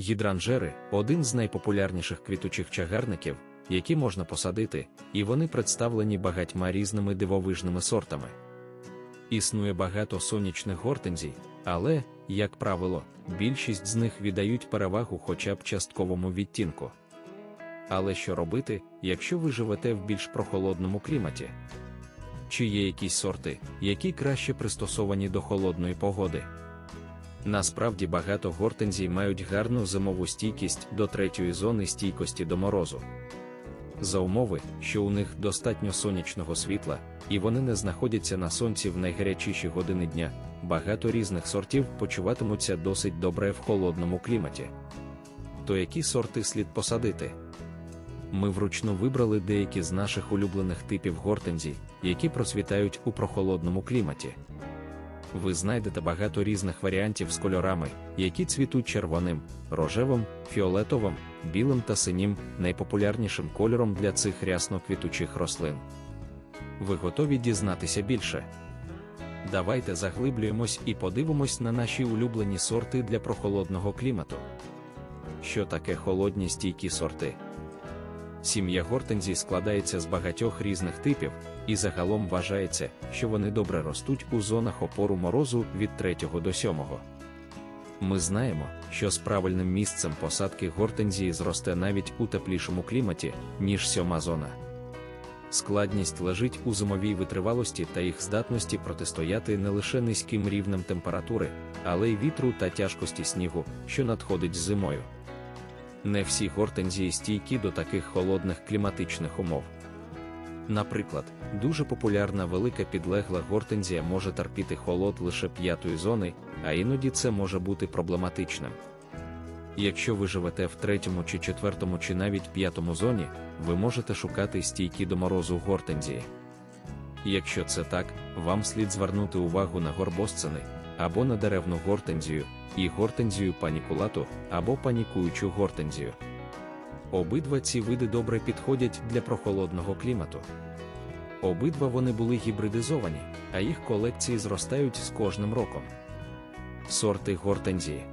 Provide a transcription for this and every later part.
Гідранжери один з найпопулярніших квітучих чагарників, які можна посадити, і вони представлені багатьма різними дивовижними сортами. Існує багато сонячних гортензій, але, як правило, більшість з них віддають перевагу хоча б частковому відтінку. Але що робити, якщо ви живете в більш прохолодному кліматі? Чи є якісь сорти, які краще пристосовані до холодної погоди? Насправді багато гортензій мають гарну зимову стійкість до третьої зони стійкості до морозу. За умови, що у них достатньо сонячного світла, і вони не знаходяться на сонці в найгарячіші години дня, багато різних сортів почуватимуться досить добре в холодному кліматі. То які сорти слід посадити? Ми вручну вибрали деякі з наших улюблених типів гортензій, які процвітають у прохолодному кліматі. Ви знайдете багато різних варіантів з кольорами, які цвітуть червоним, рожевим, фіолетовим, білим та синім, найпопулярнішим кольором для цих рясно квітучих рослин. Ви готові дізнатися більше? Давайте заглиблюємось і подивимось на наші улюблені сорти для прохолодного клімату. Що таке холодні стійкі сорти? Сім'я гортензій складається з багатьох різних типів, і загалом вважається, що вони добре ростуть у зонах опору морозу від 3 до 7. Ми знаємо, що з правильним місцем посадки гортензії зросте навіть у теплішому кліматі, ніж сьома зона. Складність лежить у зимовій витривалості та їх здатності протистояти не лише низьким рівнем температури, але й вітру та тяжкості снігу, що надходить зимою. Не всі гортензії стійкі до таких холодних кліматичних умов. Наприклад, дуже популярна велика підлегла гортензія може терпіти холод лише п'ятої зони, а іноді це може бути проблематичним. Якщо ви живете в третьому чи четвертому чи навіть п'ятому зоні, ви можете шукати стійкі до морозу гортензії. Якщо це так, вам слід звернути увагу на горбосцини або на деревну гортензію, і гортензію панікулату або панікуючу гортензію. Обидва ці види добре підходять для прохолодного клімату. Обидва вони були гібридизовані, а їх колекції зростають з кожним роком. Сорти гортензії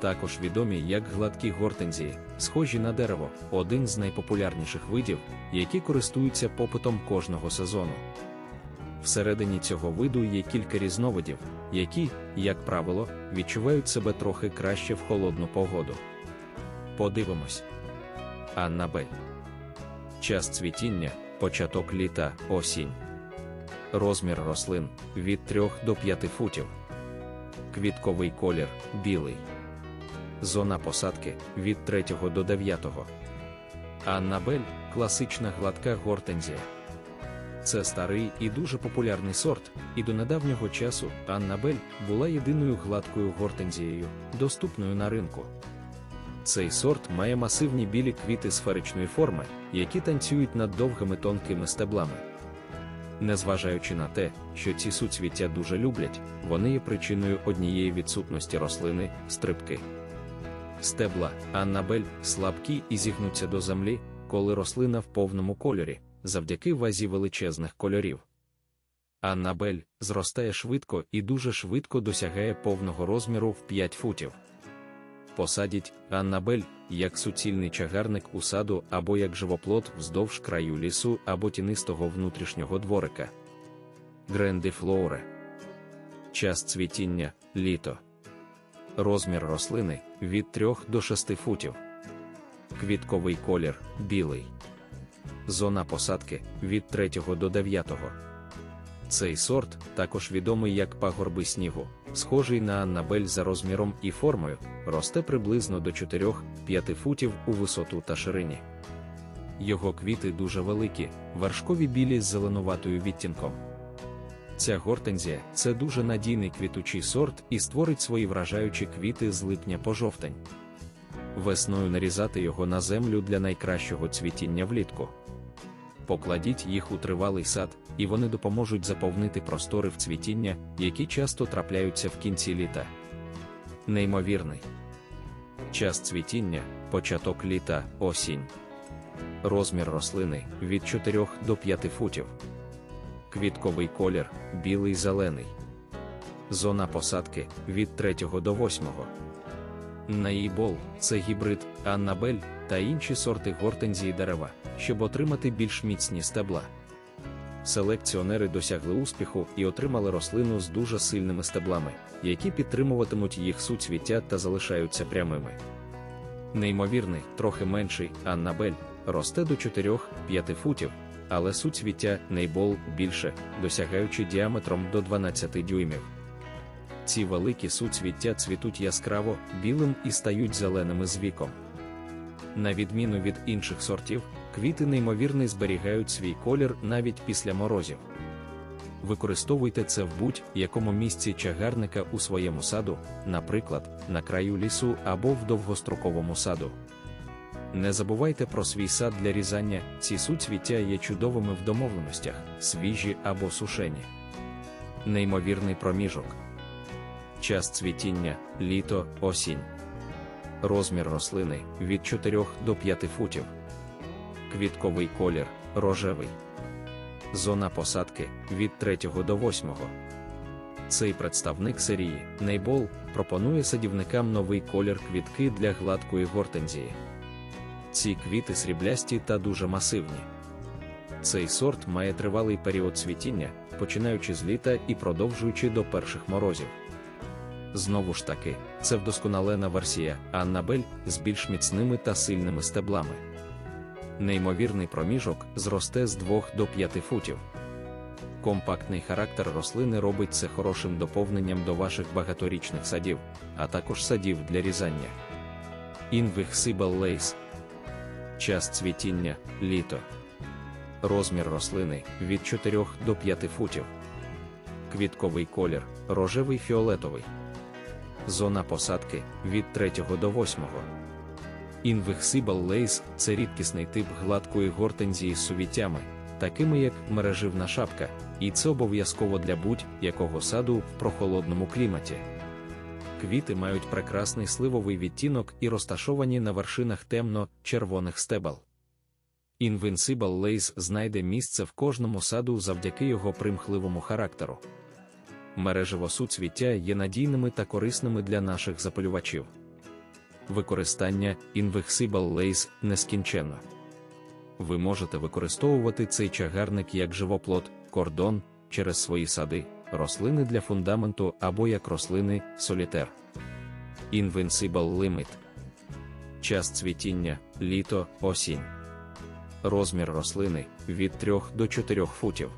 також відомі як гладкі гортензії, схожі на дерево, один з найпопулярніших видів, які користуються попитом кожного сезону. Всередині цього виду є кілька різновидів, які, як правило, відчувають себе трохи краще в холодну погоду. Подивимось. Аннабель. Час цвітіння, початок літа, осінь. Розмір рослин від 3 до 5 футів. Квітковий колір білий. Зона посадки від 3 до 9. Аннабель класична гладка гортензія. Це старий і дуже популярний сорт, і до недавнього часу Аннабель була єдиною гладкою гортензією, доступною на ринку. Цей сорт має масивні білі квіти сферичної форми, які танцюють над довгими тонкими стеблами. Незважаючи на те, що ці суцвіття дуже люблять, вони є причиною однієї відсутності рослини стрибки. Стебла Аннабель слабкі і зігнуться до землі, коли рослина в повному кольорі, завдяки вазі величезних кольорів. Аннабель зростає швидко і дуже швидко досягає повного розміру в 5 футів. Посадіть Аннабель як суцільний чагарник у саду або як живоплод вздовж краю лісу або тінистого внутрішнього дворика. Грендифлоуре. Час цвітіння літо. Розмір рослини від 3 до 6 футів. Квітковий колір білий. Зона посадки від 3 до 9. Цей сорт, також відомий як пагорби снігу, схожий на Аннабель за розміром і формою, росте приблизно до 4-5 футів у висоту та ширині. Його квіти дуже великі, вершкові білі з зеленуватою відтінком. Ця гортензія це дуже надійний квітучий сорт і створить свої вражаючі квіти з липня по жовтень. Весною нарізати його на землю для найкращого цвітіння влітку. Покладіть їх у тривалий сад, і вони допоможуть заповнити простори в цвітіння, які часто трапляються в кінці літа. Неймовірний час цвітіння, початок літа, осінь. Розмір рослини від 4 до 5 футів. Квітковий колір білий зелений. Зона посадки від 3 до 8. Наїбол це гібрид, Аннабель та інші сорти гортензії дерева, щоб отримати більш міцні стебла. Селекціонери досягли успіху і отримали рослину з дуже сильними стеблами, які підтримуватимуть їх суцвіття та залишаються прямими. Неймовірний, трохи менший Аннабель росте до 4-5 футів, але суцвіття нейбол більше, досягаючи діаметром до 12 дюймів. Ці великі суцвіття цвітуть яскраво, білим і стають зеленими з віком. На відміну від інших сортів, квіти неймовірний зберігають свій колір навіть після морозів. Використовуйте це в будь-якому місці чагарника у своєму саду, наприклад, на краю лісу або в довгостроковому саду. Не забувайте про свій сад для різання, ці суцвіття є чудовими в домовленостях, свіжі або сушені. Неймовірний проміжок. Час цвітіння, літо, осінь. Розмір рослини від 4 до 5 футів. Квітковий колір рожевий. Зона посадки від 3 до 8. Цей представник серії Нейбол пропонує садівникам новий колір квітки для гладкої гортензії. Ці квіти сріблясті та дуже масивні. Цей сорт має тривалий період цвітіння, починаючи з літа і продовжуючи до перших морозів. Знову ж таки, це вдосконалена версія Аннабель з більш міцними та сильними стеблами. Неймовірний проміжок зросте з 2 до 5 футів. Компактний характер рослини робить це хорошим доповненням до ваших багаторічних садів, а також садів для різання. Invisible Lace Час цвітіння літо. Розмір рослини від 4 до 5 футів. Квітковий колір рожевий фіолетовий. Зона посадки від 3 до 8. Invisible Lace – це рідкісний тип гладкої гортензії з сувіттями, такими як мереживна шапка, і це обов'язково для будь-якого саду в прохолодному кліматі. Квіти мають прекрасний сливовий відтінок і розташовані на вершинах темно-червоних стебел. Invincible Lace знайде місце в кожному саду завдяки його примхливому характеру. Мережево суцвіття є надійними та корисними для наших запалювачів. Використання Invisible Lace нескінченно. Ви можете використовувати цей чагарник як живоплод, кордон через свої сади рослини для фундаменту або як рослини солітер. Invincible Limit Час цвітіння літо, осінь. Розмір рослини від 3 до 4 футів.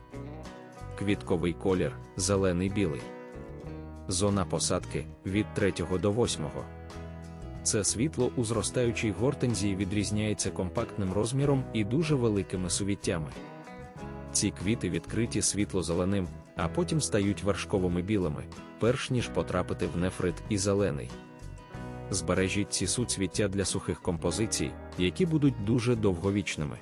Квітковий колір зелений білий. Зона посадки від 3 до 8. Це світло у зростаючій гортензії відрізняється компактним розміром і дуже великими сувіттями. Ці квіти відкриті світло-зеленим, а потім стають вершковими білими, перш ніж потрапити в нефрит і зелений. Збережіть ці суцвіття для сухих композицій, які будуть дуже довговічними.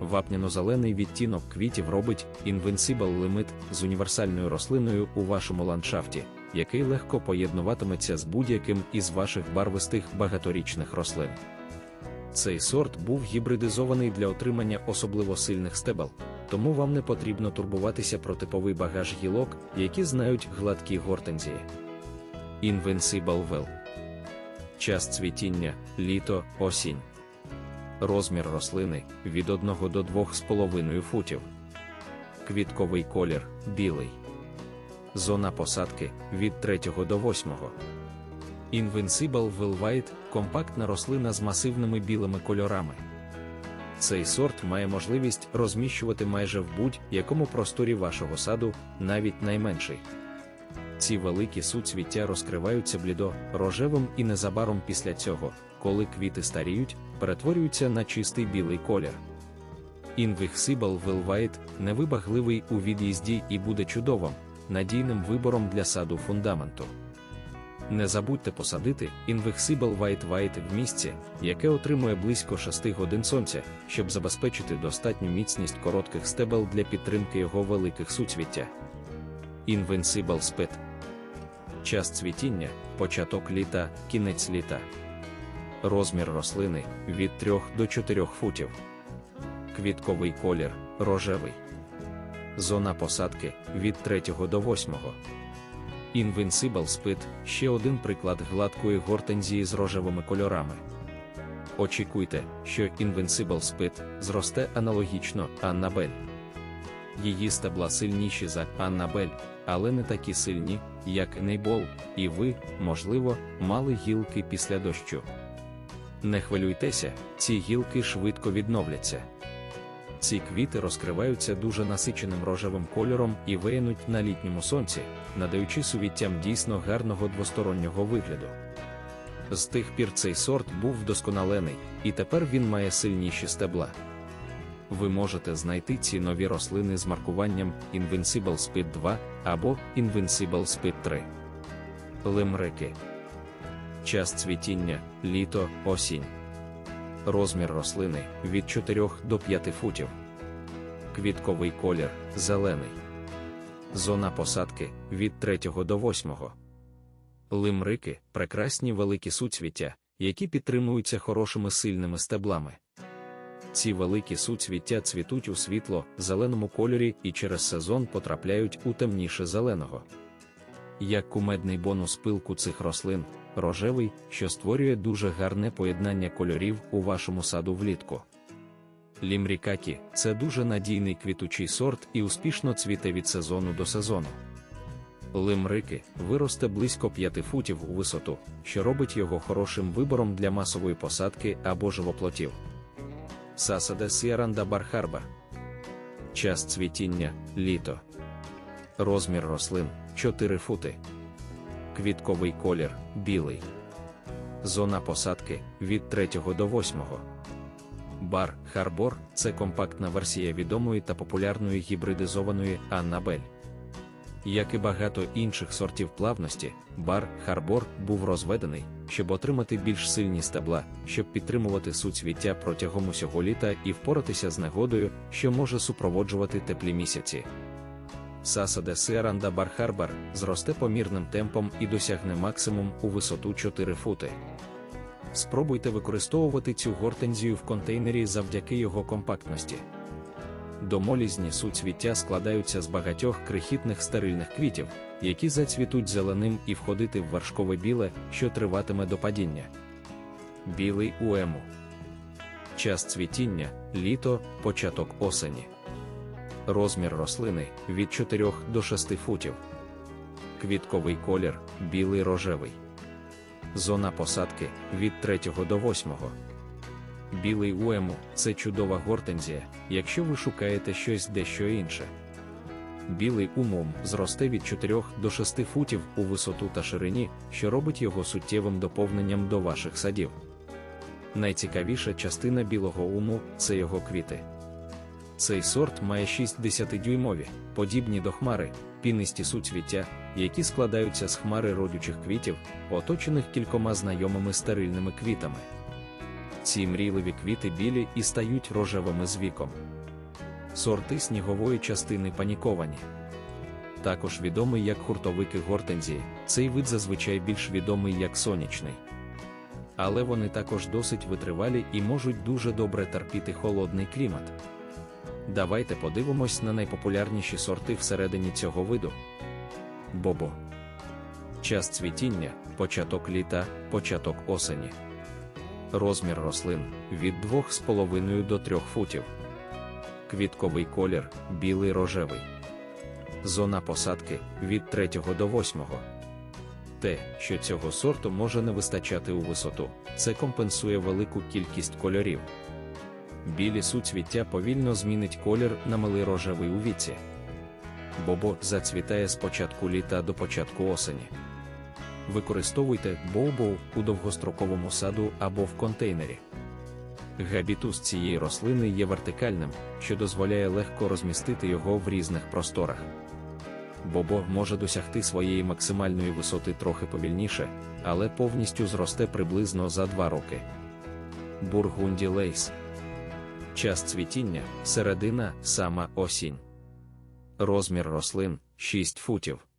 Вапняно-зелений відтінок квітів робить Invincible Limit з універсальною рослиною у вашому ландшафті, який легко поєднуватиметься з будь-яким із ваших барвистих багаторічних рослин. Цей сорт був гібридизований для отримання особливо сильних стебел, тому вам не потрібно турбуватися про типовий багаж гілок, які знають гладкі гортензії. Invincible Well Час цвітіння, літо, осінь. Розмір рослини від 1 до 2,5 футів. Квітковий колір білий. Зона посадки від 3 до 8. Invincible White – компактна рослина з масивними білими кольорами. Цей сорт має можливість розміщувати майже в будь-якому просторі вашого саду, навіть найменший. Ці великі суцвіття розкриваються блідо, рожевим і незабаром після цього, коли квіти старіють, перетворюються на чистий білий колір. Invisible White невибагливий у від'їзді і буде чудовим, надійним вибором для саду фундаменту. Не забудьте посадити Invisible White White в місці, яке отримує близько 6 годин сонця, щоб забезпечити достатню міцність коротких стебел для підтримки його великих суцвіття. Invincible Spit Час цвітіння, початок літа, кінець літа. Розмір рослини від 3 до 4 футів. Квітковий колір рожевий. Зона посадки від 3 до 8. Invincible Spit – ще один приклад гладкої гортензії з рожевими кольорами. Очікуйте, що Invincible Spit зросте аналогічно Аннабель. Її стебла сильніші за Аннабель, але не такі сильні, як Нейбол, і ви, можливо, мали гілки після дощу. Не хвилюйтеся, ці гілки швидко відновляться. Ці квіти розкриваються дуже насиченим рожевим кольором і виянуть на літньому сонці, надаючи сувіттям дійсно гарного двостороннього вигляду. З тих пір цей сорт був вдосконалений, і тепер він має сильніші стебла. Ви можете знайти ці нові рослини з маркуванням Invincible Speed 2 або Invincible Speed 3. Лимрики. Час цвітіння, літо, осінь. Розмір рослини від 4 до 5 футів. Квітковий колір зелений. Зона посадки від 3 до 8. Лимрики прекрасні великі суцвіття, які підтримуються хорошими сильними стеблами. Ці великі суцвіття цвітуть у світло, зеленому кольорі і через сезон потрапляють у темніше зеленого. Як кумедний бонус пилку цих рослин, рожевий, що створює дуже гарне поєднання кольорів у вашому саду влітку. Лімрікакі це дуже надійний квітучий сорт і успішно цвіте від сезону до сезону. Лимрики виросте близько 5 футів у висоту, що робить його хорошим вибором для масової посадки або живоплотів. Сасаде Сіаранда Бархарба. Час цвітіння літо. Розмір рослин 4 фути. Квітковий колір білий. Зона посадки від 3 до 8. Бар Харбор це компактна версія відомої та популярної гібридизованої Аннабель. Як і багато інших сортів плавності, бар Харбор був розведений, щоб отримати більш сильні стебла, щоб підтримувати суцвіття протягом усього літа і впоратися з негодою, що може супроводжувати теплі місяці. Саса де Сіаранда Бархарбар зросте помірним темпом і досягне максимум у висоту 4 фути. Спробуйте використовувати цю гортензію в контейнері завдяки його компактності. Домолізні суцвіття складаються з багатьох крихітних стерильних квітів, які зацвітуть зеленим і входити в вершкове біле, що триватиме до падіння. Білий уему. Час цвітіння, літо, початок осені. Розмір рослини від 4 до 6 футів. Квітковий колір білий рожевий. Зона посадки від 3 до 8. Білий уему це чудова гортензія, якщо ви шукаєте щось дещо інше. Білий умом зросте від 4 до 6 футів у висоту та ширині, що робить його суттєвим доповненням до ваших садів. Найцікавіша частина білого уму це його квіти. Цей сорт має 60-дюймові, подібні до хмари, пінисті суцвіття, які складаються з хмари родючих квітів, оточених кількома знайомими стерильними квітами. Ці мрійливі квіти білі і стають рожевими з віком. Сорти снігової частини паніковані. Також відомий як хуртовики гортензії, цей вид зазвичай більш відомий як сонячний. Але вони також досить витривалі і можуть дуже добре терпіти холодний клімат. Давайте подивимось на найпопулярніші сорти всередині цього виду. Бобо. Час цвітіння, початок літа, початок осені. Розмір рослин від 2,5 до 3 футів. Квітковий колір білий рожевий. Зона посадки від 3 до 8. Те, що цього сорту може не вистачати у висоту, це компенсує велику кількість кольорів. Білі суцвіття повільно змінить колір на милий рожевий у віці. Бобо зацвітає з початку літа до початку осені. Використовуйте боубоу у довгостроковому саду або в контейнері. Габітус цієї рослини є вертикальним, що дозволяє легко розмістити його в різних просторах. Бобо може досягти своєї максимальної висоти трохи повільніше, але повністю зросте приблизно за 2 роки. Бургунді Лейс. Час цвітіння середина сама осінь. Розмір рослин 6 футів.